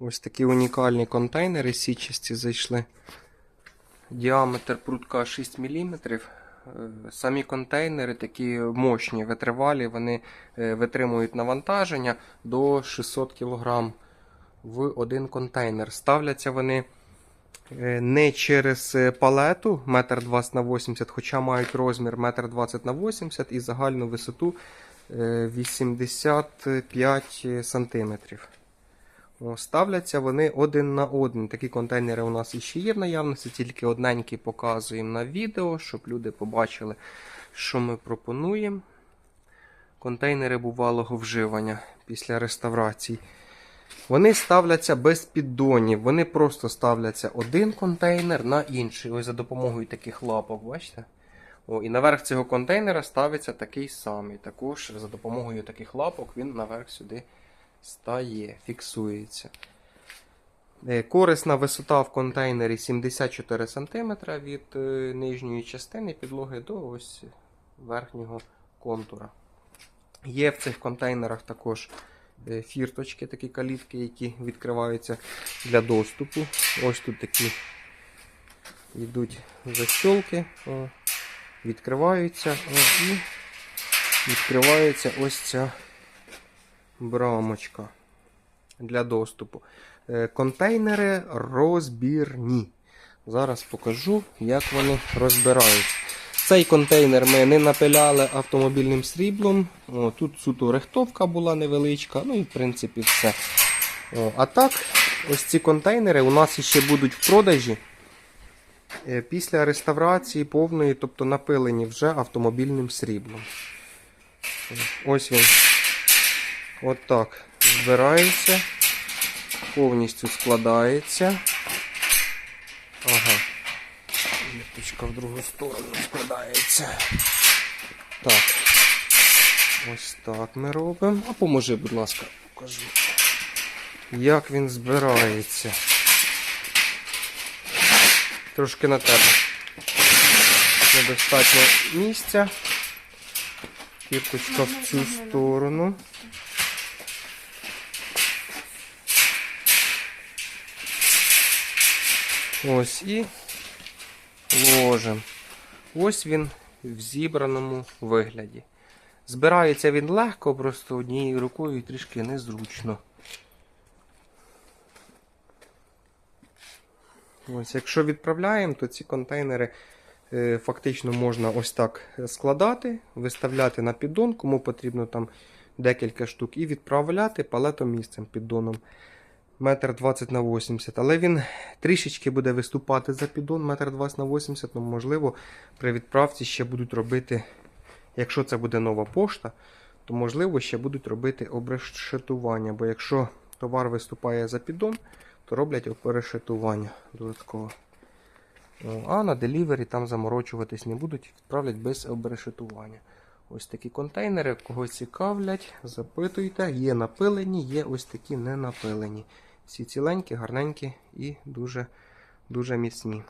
Ось такі унікальні контейнери січасті зайшли. Діаметр прутка 6 мм. Самі контейнери такі мощні, витривалі, вони е, витримують навантаження до 600 кг в один контейнер. Ставляться вони е, не через е, палету 1,20 на 80 хоча мають розмір 1,20 на 80 і загальну висоту е, 85 см. О, Ставляться вони один на один. Такі контейнери у нас іще є в наявності, тільки одненький показуємо на відео, щоб люди побачили, що ми пропонуємо. Контейнери бувалого вживання після реставрації. Вони ставляться без піддонів. Вони просто ставляться один контейнер на інший. Ось за допомогою таких лапок, бачите? О, і наверх цього контейнера ставиться такий самий. Також за допомогою таких лапок він наверх сюди стає, фіксується. Е, Корисна висота в контейнері 74 см від е, нижньої частини підлоги до ось верхнього контура. Є в цих контейнерах також е, фірточки, такі калітки, які відкриваються для доступу. Ось тут такі йдуть защолки, відкриваються і відкривається ось ця брамочка для доступу. Е, Контейнери розбірні. Зараз покажу, як вони розбираються. Цей контейнер ми не напиляли автомобільним сріблом. О, тут суто рихтовка була невеличка, ну і в принципі все. О, а так, ось ці контейнери у нас ще будуть в продажі е, після реставрації повної, тобто напилені вже автомобільним сріблом. Ось він От збирається, повністю складається. Ага. Вірточка в другу сторону складається. Так. Ось так ми робимо. А поможи, будь ласка, покажу. Як він збирається. Трошки на тебе. Недостатньо місця. Кірточка в цю сторону. Ось і ложимо. Ось він в зібраному вигляді. Збирається він легко, просто однією рукою трішки незручно. Ось, якщо відправляємо, то ці контейнери е, фактично можна ось так складати, виставляти на піддон, кому потрібно там декілька штук, і відправляти палетомісцем піддоном. Метр 20 на 80, але він трішечки буде виступати за піддон, метр 20 на 80, ну можливо, при відправці ще будуть робити, якщо це буде нова пошта, то можливо ще будуть робити обрешетування, бо якщо товар виступає за піддон, то роблять обрешетування додатково. О, А на делівері там заморочуватись не будуть, відправлять без обрешетування. Ось такі контейнери, кого цікавлять, запитуйте. Є напилені, є ось такі не напилені. Всі ціленькі, гарненькі і дуже, дуже міцні.